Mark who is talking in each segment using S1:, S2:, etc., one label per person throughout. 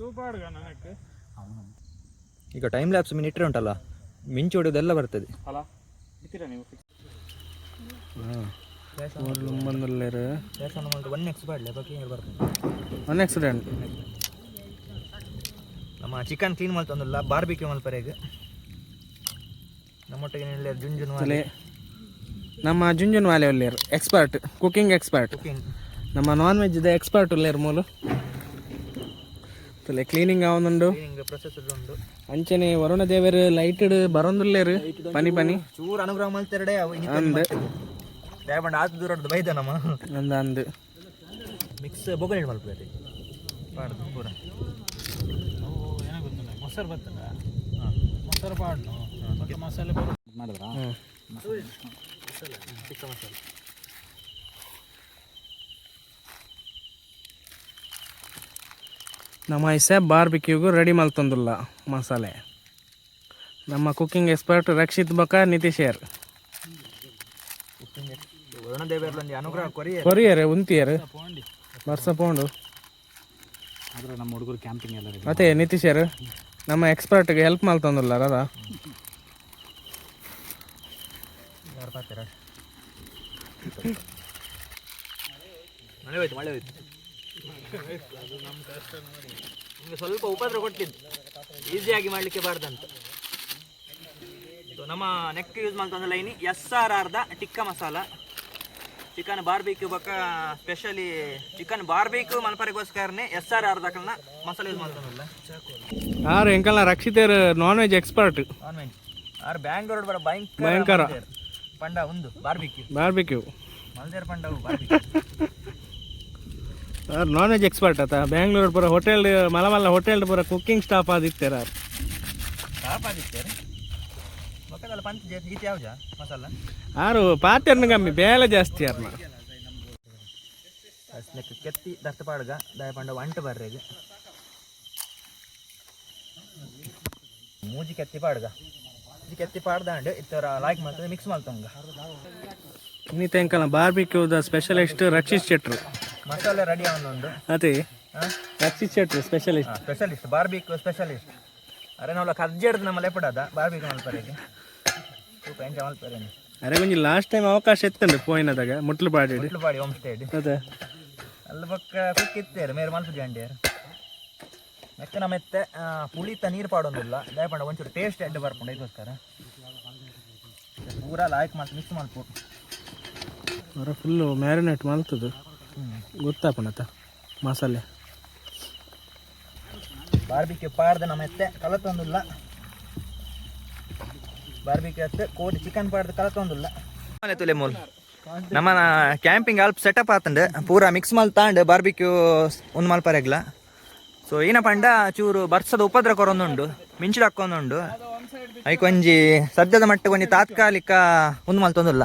S1: ತೂಪಾಡುಗ ನನಕ್ಕೆ
S2: ಈಗ time lapse ಮಿನಿಟ್ರೆ ಉಂಟಲ್ಲ? ಮಿಂಚು ಹೊಡೆಯೋದೆಲ್ಲ ಬರ್ತದೆ.
S1: ಅಲ್ಲ ಇರ್ತೀರಾ ನೀವು
S3: ಬಂದಲ್ಲೇರು
S2: ಒನ್ ಎಕ್ಸ್ ಬಾಡ್ಲೆ ಬಗ್ಗೆ ಬರ್ತದೆ
S3: ಒನ್ ಆಕ್ಸಿಡೆಂಟ್
S2: ನಮ್ಮ ಚಿಕನ್ ಕ್ಲೀನ್ ಮಾಡ್ತಂದಿಲ್ಲ ಬಾರ್ಬಿಕ್ಯೂ ಮಲ್ಪರೆಗೆ ನಮ್ಮೊಟ್ಟಿಗೆ ಜುಂಜುನ್
S3: ವಾಲೆ. ನಮ್ಮ ಜುಂಜುನ್ ವಾಲೆ ಒಳ್ಳೆಯರು ಎಕ್ಸ್ಪರ್ಟ್ ಕುಕಿಂಗ್ ಎಕ್ಸ್ಪರ್ಟ್
S2: ಕುಕಿಂಗ್
S3: ನಮ್ಮ ನಾನ್ ವೆಜ್ ಎಕ್ಸ್ಪರ್ಟ್ ಒಳ್ಳೆಯರು ಮೂಲು.
S2: ಪ್ರೊಸೆಸ್ ಉಂಟು
S3: ಅಂಚನೆ ವರುಣ ದೇವರ ಲೈಟೆಡ್ ಬರೋಂದುಲ್ಲೇರು ಪನಿ ಪನಿ.
S2: ಚೂರು ಅನುಗ್ರಹ ಆತು ದೂರ ಬೈದ ನಮ್ಮ.
S3: ಅಂದ್
S2: ಮಿಕ್ಸ್ ಬೊಗನೇಟ್ ಮಲ್ಪೇರಿ ಪಾಡ್ದು ಪೂರ.
S1: ಏನೋ ಗೊತ್ತಿಲ್ಲ ಮೊಸರು ಬರ್ತದ? ಮೊಸರು ಪಾಡ್ನು? ಮಸಾಲೆ ಮಾಡಿದ್ರ
S3: ಹ್ಮ್.
S2: ಚಿಕ್ಕ ಮಸಾಲೆ.
S3: ನಮ್ಮ ಇಸೆ ಬಾರ್ಬಿಕ್ಯೂಗೂ ರೆಡಿ ಮಲ್ತಂದುಲ್ಲ ಮಸಾಲೆ. ನಮ್ಮ ಕುಕ್ಕಿಂಗ್ ಎಕ್ಸ್ಪರ್ಟ್ ರಕ್ಷಿತ್ ಬಕ ನಿತೀಶ್
S2: ವರುಣ ದೇವರಲ್ಲಿ ಅನುಗ್ರಹ ಕೊರಿಯ
S3: ಕೊರಿಯರ್, ಉಂತಿಯರ್? ವರ್ಷ ಪೌಂಡು.
S1: ನಮ್ಮ ಹುಡುಗರು ಕ್ಯಾಂಪಿಂಗ್ ಎಲ್ಲ
S3: ಮತ್ತೆ ನಿತೀಶರ್, ನಮ್ಮ ಎಕ್ಸ್ಪರ್ಟ್ಗೆ ಹೆಲ್ಪ್ ಮಾಡ್ತಂದಿಲ್ಲ ಅದ
S2: ಮಳೆ ಹೋಯ್ತು ಮಳೆ ಹೋಯ್ತು. ನಿಮಗೆ ಸ್ವಲ್ಪ ಉಪದ್ರ ಕೊಟ್ಟಿದ್ದು ಈಸಿಯಾಗಿ ಮಾಡಲಿಕ್ಕೆ ಬಾರ್ದಂತ. ನಮ್ಮ ನೆಕ್ ಯೂಸ್ ಮಾಡ್ತಂದ ಲೈನಿ. ಎಸ್ ಆರ್ ಆರ್ದ ಟಿಕ್ಕ ಮಸಾಲ. ಚಿಕನ್ ಬಾರ್ಬಿಕ್ಯೂ ಬಕ್ಕ ಸ್ಪೆಷಲಿ ಚಿಕನ್ ಬಾರ್ಬಿಕ್ಯೂ ಮಲ್ಪರಿಗೋಸ್ಕರನೇ ಎಸ್ ಆರ್ ಆರ್ ದಕ್ಕಲ್ನ ಮಸಾಲೆ ಯೂಸ್ ಮಾಡ್ತಾನಲ್ಲ
S3: ಯಾರು ಎಂಕಲ್ನ ರಕ್ಷಿತರ್ non veg expert
S2: non veg R Bangalore ಬರ ಭಯಂಕರ. ಪಂಡ ಒಂದು ಬಾರ್ಬಿಕ್ಯೂ
S3: ಬಾರ್ಬಿಕ್ಯೂ
S2: ಮಲ್ದೇರ್ ಪಂಡ ಬಾರ್ಬಿಕ್ಯೂ
S3: ಯಾರು ನಾನ್ ವೆಜ್ ಎಕ್ಸ್ಪರ್ಟ್ ಆತ ಬ್ಯಾಂಗ್ಳೂರ್ ಪೂರ ಹೋಟೆಲ್ ಮಲಮಲ್ಲ ಹೋಟೆಲ್ ಪೂರ ಕುಕ್ಕಿಂಗ್ ಸ್ಟಾಫ್ ಆದಿತ್ತರ
S2: ಕಾಪಾದಿತ್ತೇನೆ ಮಕ್ಕಳೆಲ್ಲ ಪಂಚ ಗೀತೆ ಯಾವ್ಜ ಮಸಾಲ?
S3: ಆರು ಪಾತ್ರೆನ ಕಮ್ಮಿ ಬೇಲೆ ಜಾಸ್ತಿ ಯಾರನ್ನ
S2: ಕೆತ್ತಿ ದರ್ತ ಪಾಡ್ಗ ದಯಪಾಂಡ ಅಂಟ ಬರ್ರೆಗ್ ಮೂಜಿ ಕೆತ್ತಿ ಪಾಡ್ಗ. ಮೂಜಿ ಕೆತ್ತಿ ಪಾಡ್ದಾಂಡು ಇತ್ತರ ಲಾಯ್ಕ್ ಮಾಡ್ತದೆ ಮಿಕ್ಸ್ ಮಾಡ್ತಂಗ
S3: ಇನ್ನಿತ ಎಂಕಲ್ಲ ಬಾರ್ಬಿಕ್ಯೂದ ಸ್ಪೆಷಲಿಸ್ಟ್ ರಕ್ಷಿತ್ ಶೆಟ್ರು.
S2: ಮಸಾಲೆ ರೆಡಿ ಅವನೊಂದು
S3: ಅದೇ. ರಕ್ಷಿತ್ ಶೆಟ್ರು ಸ್ಪೆಷಲಿಸ್ಟ್
S2: ಸ್ಪೆಷಲಿಸ್ಟ್ ಬಾರ್ಬಿಕ್ ಸ್ಪೆಷಲಿಸ್ಟ್ ಅರೆ ನಾವು ಕಜ್ಜೆಡ್ದು ನಮ್ಮ ಲೆಪಡದ ಬಾರ್ಬಿಕ್ ಮಲ್ಪರೆಗೆ ಸೂಪ ಎಂಚ ಮಲ್ಪರೇನೆ
S3: ಅರೆ ಒಂಜಿ ಲಾಸ್ಟ್ ಟೈಮ್ ಅವಕಾಶ ಎತ್ತಂಡು ಪೋಯಿನದಾಗ ಮುಟ್ಲು ಪಾಡಿ
S2: ಮುಟ್ಲುಪಾಡಿ ಹೋಮ್ ಸ್ಟೇಡ್
S3: ಅದೇ.
S2: ಅಲ್ಲಿ ಪಕ್ಕ ಕುಕ್ ಇತ್ತೇರು ಮೇರೆ ಮಲ್ಪ ಜಾಂಡಿಯರು ಮೆಕ್ಕನ ನಮ್ಮ ಎತ್ತೆ ಪುಳಿತ ನೀರು ಪಾಡೊಂದಿಲ್ಲ. ದಯಪಂಡ ಒಂಚೂರು ಟೇಸ್ಟ್ ಎಡ್ಡು ಬರ್ಪುಂಡು ಇದಕ್ಕೋಸ್ಕರ ಪೂರ ಲಾಯ್ಕ್ ಮಿಸ್ ಮಲ್ಪು.
S3: ಅವರ ಫುಲ್ಲು ಮ್ಯಾರಿನೇಟ್ ಮಾಡ್ತದು ಗೊತ್ತಾಪನತ ಮಸಾಲೆ
S2: ಬಾರ್ಬಿಕ್ಯೂ ಪಾಡ್ದೆ ನಮ್ಮ ಎತ್ತೆ. ಕಲತೊಂದಿಲ್ಲ. ಬಾರ್ಬಿಕ್ಯೂ ಎತ್ತೆ. ಕೋಟಿ ಚಿಕನ್ ಪಾಡ್ದು ಕಲತೊಂದಿಲ್ಲ. ತುಲೆ ಮೂಲ. ನಮ್ಮ ಕ್ಯಾಂಪಿಂಗ್ ಅಲ್ಪ ಸೆಟಪ್ ಆತಂಡ ಪೂರ ಮಿಕ್ಸ್ ಮಲ್ತಾಂಡ್ ಬಾರ್ಬಿಕ್ಯೂ ಒಂದು ಮಲ್ಪರೆಗ್ಲ ಸೊ ಏನ ಪಂಡ ಚೂರು ಬರ್ಸದ ಉಪದ್ರ ಕೊರೊಂದುಂಡು ಮಿಂಚಿಡ ಹಾಕೊಂದುಂಡು ಐಕ್ ಒಂಜಿ ಸದ್ಯದ ಮಟ್ಟ ಒಂಜಿ ತಾತ್ಕಾಲಿಕ ಒಂದು ಮಲ್ತೊಂದಿಲ್ಲ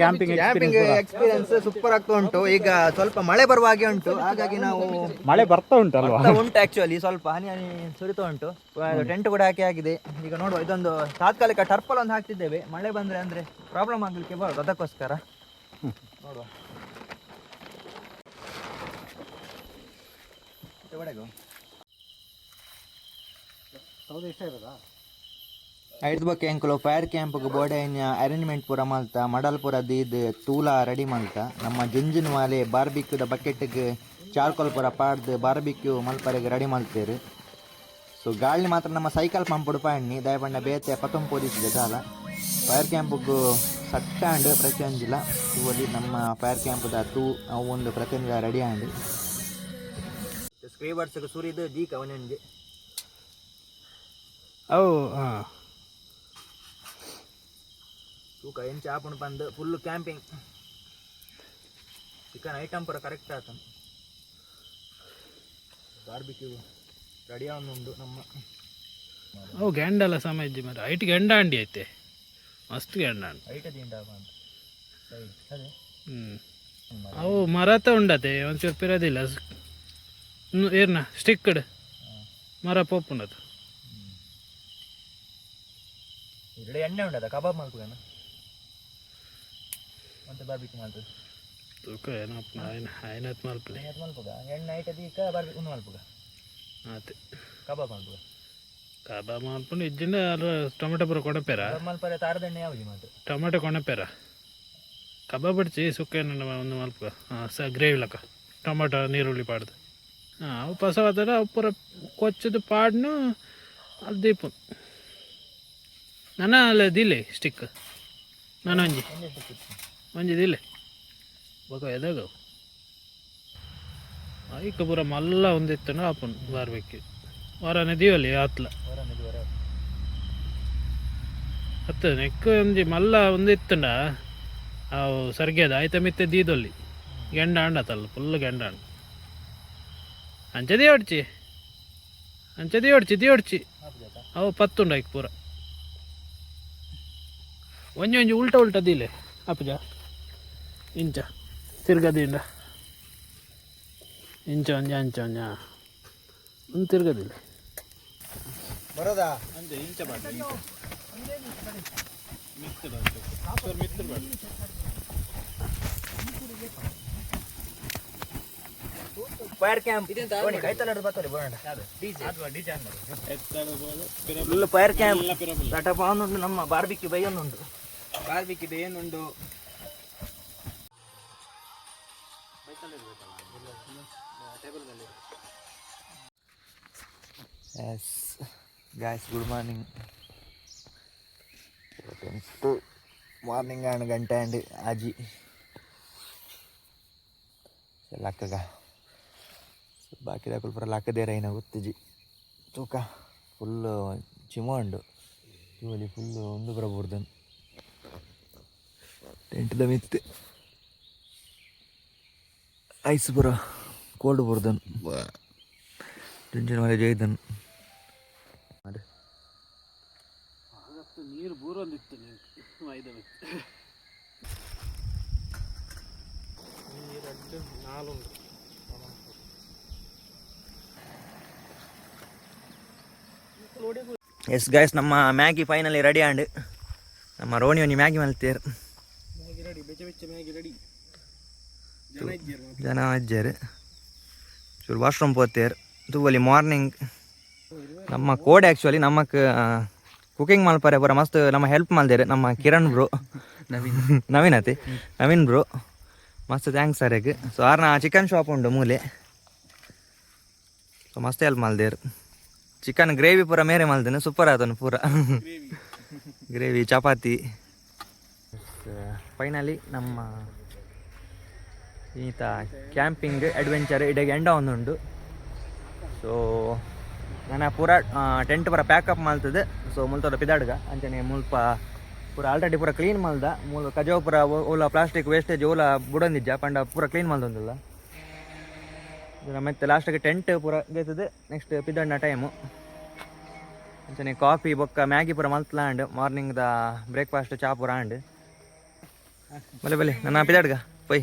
S1: ಕ್ಯಾಂಪಿಂಗ್
S2: ಕ್ಯಾಂಪಿಂಗ್ ಎಕ್ಸ್ಪೀರಿಯನ್ಸ್ ಸೂಪರ್ ಆಗ್ತಾ ಉಂಟು. ಈಗ ಸ್ವಲ್ಪ ಮಳೆ ಬರುವ ಹಾಗೆ ಉಂಟು. ಹಾಗಾಗಿ ನಾವು
S1: ಮಳೆ ಬರ್ತಾ ಉಂಟಲ್ವಾ?
S2: ಅಲ್ವಾ ಉಂಟು ಆಕ್ಚುಲಿ ಸ್ವಲ್ಪ ಹನಿ ಹನಿ ಸುರಿತಾ ಉಂಟು. ಟೆಂಟ್ ಕೂಡ ಹಾಕಿ ಆಗಿದೆ. ಈಗ ನೋಡುವ ಇದೊಂದು ತಾತ್ಕಾಲಿಕ ಟರ್ಪಲ್ ಒಂದು ಹಾಕ್ತಿದ್ದೇವೆ. ಮಳೆ ಬಂದ್ರೆ ಅಂದ್ರೆ ಪ್ರಾಬ್ಲಮ್ ಆಗ್ಲಿಕ್ಕೆ ಬರೋದು. ಅದಕ್ಕೋಸ್ಕರ. ನೋಡುವ. ಮತ್ತೆ ಇರೋದಾ? ಬಗ್ಗೆ ಎಂಕುಲು ಫೈರ್ ಕ್ಯಾಂಪ್ಗ್ ಬೋಡೆ ಅರೇಂಜ್ಮೆಂಟ್ ಪೂರ ಮಲ್ತ ಮಡಲ್ ಪೂರ ದೀದ್, ತೂಲ ರೆಡಿ ಮಲ್ತ. ನಮ್ಮ ಜುಂಜುನ್ ಮಾಲೆ ಬಾರ್ಬಿಕ್ಯೂದ ಬಕೆಟ್ಗೆ ಚಾರ್ಕೋಲ್ ಪೂರ ಪಾಡ್ದು ಬಾರ್ಬಿಕ್ಯೂ ಮಲ್ಪರೆಗೆ ರೆಡಿ ಮಲ್ತೇರು. ಸೊ ಗಾಳಿ ಮಾತ್ರ ನಮ್ಮ ಸೈಕಲ್ ಪಂಪ್ ಉಡುಪಾಣ್ಣಿ ದಯಪಂಡ ಬೇತೆ ಪತಂ ಪೋದಿಸಿದೆ ಜಾಲ ಫೈರ್ ಕ್ಯಾಂಪ್ಗೂ ಸಟ್ಟಾಂಡ್ ಪ್ರತಿಯೊಂದಿಲ್ಲ. ತೂವಲ್ಲಿ ನಮ್ಮ ಫೈರ್ ಕ್ಯಾಂಪ್ದ ತೂ, ಅವು ಒಂದು ಪ್ರತಿಯೊಂದಿಲ್ಲ, ರೆಡಿ ಆಂಡ್. ಸ್ಕ್ರೀಬರ್ಸ್ಗೆ ಸುರಿದು ದೀಕ ಅವನೊಂದು
S3: ಓ ಹಾಂ.
S2: ತೂಕ ಎಂಚ ಆಪುಂಡು ಬಂದು ಫುಲ್ ಕ್ಯಾಂಪಿಂಗ್ ಚಿಕನ್ ಐಟಮ್ ಪೂರ ಕರೆಕ್ಟ್ ಆತನು ಬಾರ್ಬಿಕ್ಯೂ ರೆಡಿ ಉಂಡು ನಮ್ಮ.
S1: ಅವು ಗೆಂಡಲ್ಲ ಸಮಯ ಮರ ಐಟ್ ಗೆಂಡ ಅಂಡಿ ಐತೆ. ಮಸ್ತ್ ಗೆಂಡ ಅಂಡ್.
S2: ಐಟ ದಿಂಡ
S1: ಹ್ಞೂ ಅವು ಮರತ ಉಂಡತೆ ಒಂಚೂರು ಪಿರೋದಿಲ್ಲ. ಏರ್ನ ಸ್ಟಿಕ್ಡ್ ಮರ ಪೋಪ್ ಉಂಡದು
S2: ಎರಡು ಎಣ್ಣೆ ಉಂಡದ ಕಬಾಬ್ ಮಲ್ಪುಗನ ಮತ್ತೆ ಬಾರ್ಬಿಕ್ಯೂ ಮಾಡ್ತದೆ
S1: ತೂಕ
S2: ಎಣ್ಣೆ ಮಲ್ಪುಗ ಎಣ್ಣೆ ಐಟದೀಕ ಬಾರ್ಬಿ ಉಣ್ಣು ಮಲ್ಪುಗ
S1: ಆತೆ
S2: ಕಬಾಬ್ ಮಲ್ಪುಗ
S1: ಕಬಾಬ್ ಮಾಡ್ಕೊಂಡು ಇಜ್ಜಿನ ಟೊಮೆಟೊ ಪೂರ? ಕೊಡಪೇರ
S2: ಮಲ್ಪರ ತಾರದ ತಾರದೆಣ್ಣೆ ಯಾವುದು ಮಾತು
S1: ಟೊಮೆಟೊ ಕೊಣಪೇರ ಕಬಾಬ್ ಬಿಡ್ಸಿ ಸುಕ್ಕ ಎಣ್ಣೆ ಒಂದು ಮಲ್ಪ ಹಾಂ ಸ ಗ್ರೇವಿ ಲಕ್ಕ. ಟೊಮೆಟೊ ನೀರುಳ್ಳಿ ಪಾಡ್ದು. ಹಾಂ ಅವು ಪಸವಾದರೆ ಅವು ಪೂರ ಕೊಚ್ಚದು ಪಾಡ್ನು ಅದು ದೀಪ ನನ್ನ ಅಲ್ಲ ದಿಲೆ ಸ್ಟಿಕ್ ನಾನು ದಿಲೆ ಬಕ ಎದಾಗ? ಐಕ ಪೂರ ಮಲ್ಲ ಒಂದಿತ್ತನ ಆಪನ್ ಬಾರ್ಬೇಕು. ವಾರನೇ ದೀವಲ್ಲಿ ಆತ್ಲ. ಅತ್ತ ನೆಕ್ಕ ಒಂಜಿ ಮಲ್ಲ ಒಂದಿತ್ತಂಡ ಅವು ಸರ್ಗ್ಯದ ಆಯ್ತ ಮಿತ್ತೆ ದೀದೊಲ್ಲಿ. ಗೆಂಡ ಅಂಡತಲ್ಲ ಫುಲ್ ಗೆಂಡ ಅಂಡ ಅಂಚದಿ ಹೊಡ್ಚಿ ಅಂಚೆ ಹೊಡ್ಚಿ ದಿ ಹೊಡ್ಚಿ ಅವು ಪತ್ತುಂಡ ಐಕ್ ಪೂರ. ಒಂಜಿ ಒಂಜಿ ಉಲ್ಟ ಉಲ್ಟ ದೀಲೆ ಅಪ್ಪಜ ಇಂಚ ತಿರ್ಗದಿಂಡ ಇಂಚ ಒಂಜ ಅಂಚ ಒಂಜ ಒಂದು ತಿರ್ಗದಿಲ್ಲ
S2: ಬರೋದಾ
S1: ಅಂಚೆ ಇಂಚ ಬಾಟ
S2: ಫೈರ್ ಕ್ಯಾಂಪ್ ಕೈತಲ್ಲ ಬರ್ತಾರೆ ಬೋಣ ಫುಲ್ ಫೈರ್ ಕ್ಯಾಂಪ್ ತಟಪ ಉಂಟು ನಮ್ಮ ಬಾರ್ಬಿಕ್ಯೂ ಬೈಯೊಂದುಂಟು barbecue ಬೇಯೊಂದುಂಟು yes guys good morning morning and ಗಂಟೆ ಆ್ಯಂಡ್ ಆಜಿ ಲಕ್ಕಗ ಬಾಕಿ ದಾಖಲು ಪೂರ ಲಕ್ಕದೇ ರೈನ ಗೊತ್ತಿಜಿ ತೂಕ ಫುಲ್ಲು ಚಿಮ ಉಂಡು ಇವಲಿ ಫುಲ್ಲು ಒಂದು ಬರಬಾರ್ದು ಟೆಂಟ್ದ ಮಿತ್ತೆ ಐಸ್ ಬರ ಕೋಲ್ಡ್ ಬರ್ದನ್. ಟೆನ್ಷನ್ ಮನೆ ಜೈದನ್. ಮಾಡಿ
S1: ನೀರು ಬೂರೊಂದಿತ್ತು ನಾಲುಂಡು
S2: ಎಸ್ ಗೈಸ್ ನಮ್ಮ ಮ್ಯಾಗಿ ಫೈನಲಿ ರೆಡಿ ಆಂಡ್ ನಮ್ಮ ರೋಣಿ ಒಂಜಿ ಮ್ಯಾಗಿ ಮಲ್ತೇರ್
S1: ಮ್ಯಾಗಿ ರೆಡಿ ಬೆಚ್ಚ ಬೆಚ್ಚ ಮ್ಯಾಗಿ ರೆಡಿ ಜನ
S2: ಅಜ್ಜರು ಚೂರು ವಾಶ್ರೂಮ್ ಪೋತೇರ್ ತೂವಲಿ ಮಾರ್ನಿಂಗ್ ನಮ್ಮ ಕೋಡ್ ಆ್ಯಕ್ಚುಲಿ ನಮಕ್ ಕುಕಿಂಗ್ ಮಲ್ಪರೆ ಪೂರ ಮಸ್ತ್ ನಮ್ಮ ಹೆಲ್ಪ್ ಮಲ್ದೇರು ನಮ್ಮ ಕಿರಣ್ ಬ್ರೋ ನವೀನ್. ನವೀನ್ ಅತಿ ನವೀನ್ ಬ್ರೋ ಮಸ್ತ್ ಥ್ಯಾಂಕ್ಸ್ ಸರಿಗೆ ಸೊ ಆರ್ನ ಚಿಕನ್ ಶಾಪ್ ಉಂಡು ಮೂಲೆ. ಸೊ ಮಸ್ತ್ ಹೆಲ್ಪ್ ಮಲ್ದೇರು ಚಿಕನ್ ಗ್ರೇವಿ ಪೂರ ಮೇರೆ ಮಲ್ದೇನೆ ಸೂಪರ್ ಆತನು ಪೂರ. ಗ್ರೇವಿ ಚಪಾತಿ. ಫೈನಲಿ ನಮ್ಮ ಈತ ಕ್ಯಾಂಪಿಂಗ್, ಅಡ್ವೆಂಚರ್, ಇಡೆಗೆ ಎಂಡ ಒಂದುಂಡು ಸೊ ನಾನು ಪೂರ ಟೆಂಟ್ ಪೂರ ಪ್ಯಾಕಪ್ ಮಾಡ್ತದೆ ಸೊ ಮುಲ್ತೋರ ಪಿದಾಡ್ಗ. ಅಂಚನೆ ಮುಲ್ಪ ಪೂರ ಆಲ್ರೆಡಿ ಪೂರ ಕ್ಲೀನ್ ಮಲ್ದ. ಮೂಲ ಕಜೋ ಪೂರ ಓಲ ಪ್ಲಾಸ್ಟಿಕ್ ವೇಸ್ಟೇಜ್ ಓಲ ಬುಡೊಂದಿಜ್ಜ. ಪಂಡ ಪೂರ ಕ್ಲೀನ್ ಮಲ್ದೊಂದಿಲ್ಲ. ಮತ್ತೆ ಲಾಸ್ಟಿಗೆ ಟೆಂಟ್ ಪೂರ ಗೈತದೆ. ನೆಕ್ಸ್ಟ್ ಪಿದಾಡ್ನ ಟೈಮು ಅಂಚನೆ ಕಾಫಿ, ಬೊಕ್ಕ, ಮ್ಯಾಗಿ ಪೂರ ಮಲ್ತ್ಲಾಂಡ್ ಮಾರ್ನಿಂಗ್ದ ಬ್ರೇಕ್ಫಾಸ್ಟ್, ಚಾ ಪೂರ ಆಂಡ್. ಬಲೆ ಬಲೆ ನನ್ನ ಪಿದಾಡ್ಗ ಪೈ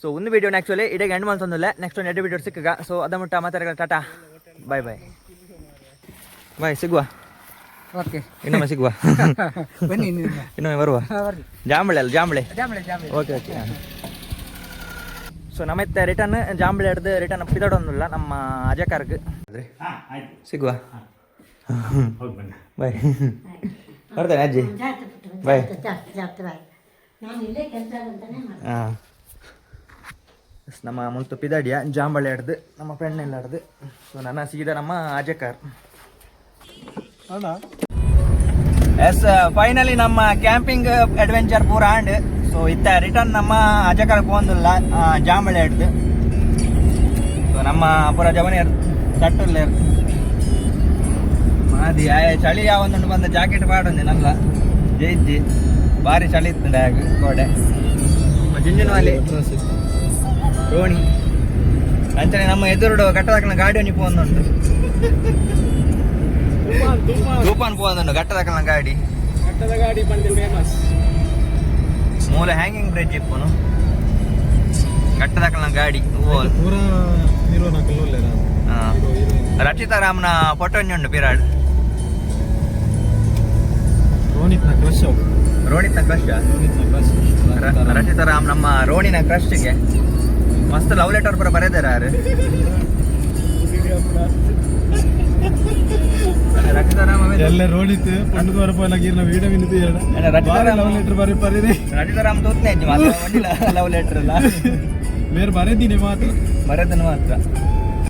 S2: ಸೊ ಒಂದು ವೀಡಿಯೋನ ಆ್ಯಕ್ಚುಲಿ ಇಡೀಗೆ ಎಂಡ್ ಮಾಡ್ತಂದಿಲ್ಲ ನೆಕ್ಸ್ಟ್ ಒಂದು ಎರಡು ವೀಡಿಯೋ ಸಿಕ್ಕಾಗ. ಸೊ ಅದ ಮುಟ್ಟ ಮಾತಾಡಗಳ ಟಾಟಾ. ಬಾಯ್ ಬಾಯ್ ಬಾಯ್ ಸಿಗುವ.
S3: ಓಕೆ
S2: ಇನ್ನೊಮ್ಮೆ ಸಿಗುವ.
S3: ಬನ್ನಿ
S2: ಇನ್ನೊಮ್ಮೆ. ಬರುವ. ಜಾಂಬಳೆ ಅಲ್ಲ ಜಾಂಬಳೆ.
S3: ಜಾಂಬಳೆ ಜಾಂಬಳೆ.
S2: ಓಕೆ ಓಕೆ ಸೊ ನಮ್ಮತ್ತೆ ರಿಟರ್ನ್ ಜಾಂಬಳೆ ಹಿಡ್ದು ರಿಟರ್ನ್ ಪಿದಾಡೋದಿಲ್ಲ ನಮ್ಮ ಅಜಕಾರ್ಗ್ ಸಿಗುವ. ಬಾಯ್ ಬರ್ತೇನೆ ಅಜ್ಜಿ. ಬಾಯ್
S4: ನಾನು ಇಲ್ಲೇ ಕೆಲಸ ಅಂತಾನೆ ಮಾಡ್ತೀನಿ.
S2: ಹಾಂ. ನಮ್ಮ ಮುಲ್ತು ಪಿದಾಡಿಯ ಜಾಂಬಳೆ ಹಿಡ್ದು ನಮ್ಮ ಫ್ರೆಂಡ್ ಎಲ್ಲ ಹಿಡ್ದು ಸೊ ನನ್ನ ಸೀದಾ ನಮ್ಮ ಅಜಕಾರ್ ಎಸ್ ಫೈನಲಿ ನಮ್ಮ ಕ್ಯಾಂಪಿಂಗ್ ಅಡ್ವೆಂಚರ್ ಪೂರ ಆಂಡ್ ಸೊ ಇತ್ತ ರಿಟರ್ನ್ ನಮ್ಮ ಅಜಕಾರ್ ಪೋಂದಿಲ್ಲ ಜಾಂಬಳೆ ಹಿಡ್ದು ಸೊ ನಮ್ಮ ಪುರ ಜವನಿ ಚಟ್ಟುಲ್ಲ ಮಾದಿ ಆಯ್ ಚಳಿ ಯಾವೊಂದುಂಟು ಬಂದ ಜಾಕೆಟ್ ಪಾಡೊಂದು ನಲ್ಲ. ಜೈಜ್ಜಿ ಭಾರಿ ಚಳಿ ಇತ್ತು ಡ್ಯಾಗ್ ಗೋಡೆ. ಜುಂಜುನವಾಲಿ ರೋಣಿ. ಅಂಚನೆ ನಮ್ಮ ಎದುರುಡು ಕಟ್ಟದಕ್ಕನ ಗಾಡಿ ಒಂಜಿ ಪೋವೊಂದುಂಡು ತೂಪಾನ್ ಪೋವೊಂದುಂಡು ಕಟ್ಟದಕ್ಕನ ಗಾಡಿ.
S1: ಕಟ್ಟದ ಗಾಡಿ ಬಂದು ಫೇಮಸ್
S2: ಮೂಲ ಹ್ಯಾಂಗಿಂಗ್ ಬ್ರಿಡ್ಜ್ ಇಪ್ಪನು. ಕಟ್ಟದಕ್ಕನ ಗಾಡಿ ಓ
S5: ಪೂರ ಹೀರೋ ನಾಕಲ್ಲ ಒಳ್ಳೆ
S2: ಹಾ. ರಚಿತಾ ರಾಮ್ನ ಫೋಟೋ ಉಂಟು ಪಿರಾಡ್
S5: ರೋಣಿತ್ನ ಕ್ರಶ್
S2: ರೋಣಿತ್ನ ಕ್ರಶ್
S5: ರಕ್ಷಿತಾ
S2: ರಚಿತಾ ರಾಮ್ ನಮ್ಮ ರೋಣಿನ ಕ್ರಶ್ಗೆ ಮಸ್ತ್ ಲವ್ ಲೆಟರ್ ಪರ ಬರೆದಾರ
S5: ಪಂಡು ಬರಪ್ಪ ವೀಡಿಯೋ ವಿನಿತು
S2: ಅಲ್ಲ, ರಚಿತಾ ರಾಮ್
S5: ಲವ್ ಲೆಟರ್ ಬರೀ ಬರೀರಿ.
S2: ತೋತ್ನೆ ಲವ್ ಲೆಟರ್ ಅಲ್ಲ
S5: ಬೇರೆ ಬರೆದೀನಿ ಮಾತ್ರ.
S2: ಬರೆದನು ಮಾತ್ರ.